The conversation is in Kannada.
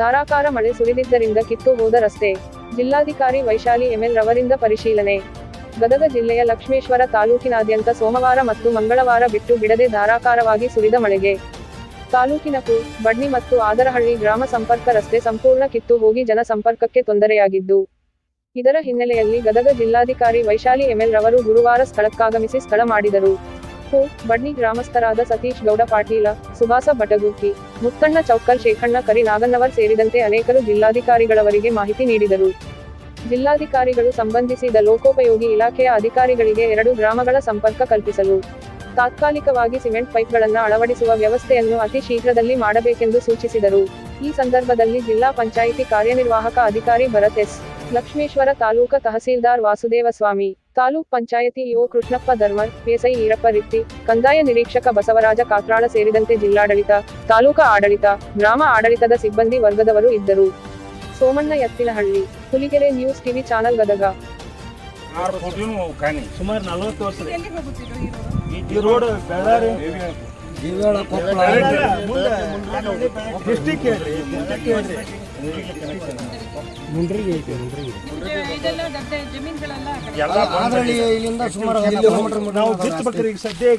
ಧಾರಾಕಾರ ಮಳೆ ಸುರಿದಿದ್ದರಿಂದ ಕಿತ್ತು ಹೋದ ರಸ್ತೆ. ಜಿಲ್ಲಾಧಿಕಾರಿ ವೈಶಾಲಿ ಎಂಎಲ್ ರವರಿಂದ ಪರಿಶೀಲನೆ. ಗದಗ ಜಿಲ್ಲೆಯ ಲಕ್ಷ್ಮೇಶ್ವರ ತಾಲೂಕಿನಾದ್ಯಂತ ಸೋಮವಾರ ಮತ್ತು ಮಂಗಳವಾರ ಬಿಟ್ಟು ಬಿಡದೆ ಧಾರಾಕಾರವಾಗಿ ಸುರಿದ ಮಳೆಗೆ. ತಾಲೂಕಿನ ಕು ಬಡ್ನಿ ಮತ್ತು ಆದರಹಳ್ಳಿ ಗ್ರಾಮ ಸಂಪರ್ಕ ರಸ್ತೆ ಸಂಪೂರ್ಣ ಕಿತ್ತು ಹೋಗಿ ಜನಸಂಪರ್ಕಕ್ಕೆ ತೊಂದರೆಯಾಗಿದ್ದು. ಇದರ ಹಿನ್ನೆಲೆಯಲ್ಲಿ ಗದಗ ಜಿಲ್ಲಾಧಿಕಾರಿ ವೈಶಾಲಿ ಎಂಎಲ್ ರವರು ಗುರುವಾರ ಸ್ಥಳಕ್ಕಾಗಮಿಸಿ ಸ್ಥಳ ಮಾಡಿದರು. ಕು ಬಡ್ನಿ ಗ್ರಾಮಸ್ಥರಾದ ಸತೀಶ್ ಗೌಡ ಪಾಟೀಲ, ಸುಭಾಸ ಬಟಗುರ್ಕಿ ಮುತ್ತಣ್ಣ ಚೌಕಲ್ ಶೇಖಣ್ಣ ಕರಿ ನಾಗನ್ನವರ್ ಸೇರಿದಂತೆ ಅನೇಕರು ಜಿಲ್ಲಾಧಿಕಾರಿಗಳವರಿಗೆ ಮಾಹಿತಿ ನೀಡಿದರು. ಜಿಲ್ಲಾಧಿಕಾರಿಗಳು ಸಂಬಂಧಿಸಿದ ಲೋಕೋಪಯೋಗಿ ಇಲಾಖೆಯ ಅಧಿಕಾರಿಗಳಿಗೆ ಎರಡು ಗ್ರಾಮಗಳ ಸಂಪರ್ಕ ಕಲ್ಪಿಸಲು, ತಾತ್ಕಾಲಿಕವಾಗಿ ಸಿಮೆಂಟ್ ಪೈಪ್ಗಳನ್ನು ಅಳವಡಿಸುವ ವ್ಯವಸ್ಥೆಯನ್ನು ಅತಿ ಶೀಘ್ರದಲ್ಲಿ ಮಾಡಬೇಕೆಂದು ಸೂಚಿಸಿದರು. ಈ ಸಂದರ್ಭದಲ್ಲಿ ಜಿಲ್ಲಾ ಪಂಚಾಯಿತಿ ಕಾರ್ಯನಿರ್ವಾಹಕ ಅಧಿಕಾರಿ Bharat S. Lakshmeshwar taluka tahsildar Vasudeva Swamy taluk panchayat EO Krishnappa Dharman PSI Eerappa Ritti ಕಂದಾಯ ನಿರೀಕ್ಷಕ ಬಸವರಾಜ ಕಾತ್ರಾಳ ಸೇರಿದಂತೆ ಜಿಲ್ಲಾಡಳಿತ ತಾಲೂಕಾ ಆಡಳಿತ ಗ್ರಾಮ ಆಡಳಿತದ ಸಿಬ್ಬಂದಿ ವರ್ಗದವರು ಇದ್ದರು. Somanna Ettinahalli Huligere news TV channel Gadag. ಆರು ಕೋಟಿನೂ ಕಾಣಿ. ಸುಮಾರು ನಲವತ್ತು ವರ್ಷದ ಈ ರೋಡ್? ಬೆಳ್ಳಾರಿ. ಡಿಸ್ಟಿಕ್ ಹೇಳ್ರಿ. ಮುಂಡ್ರಿಗೆ ಸುಮಾರು ಕಿಲೋಮೀಟರ್ ನಾವು ಬಿತ್ತಬೇಕ್ರಿ ಈಗ ಸದ್ಯ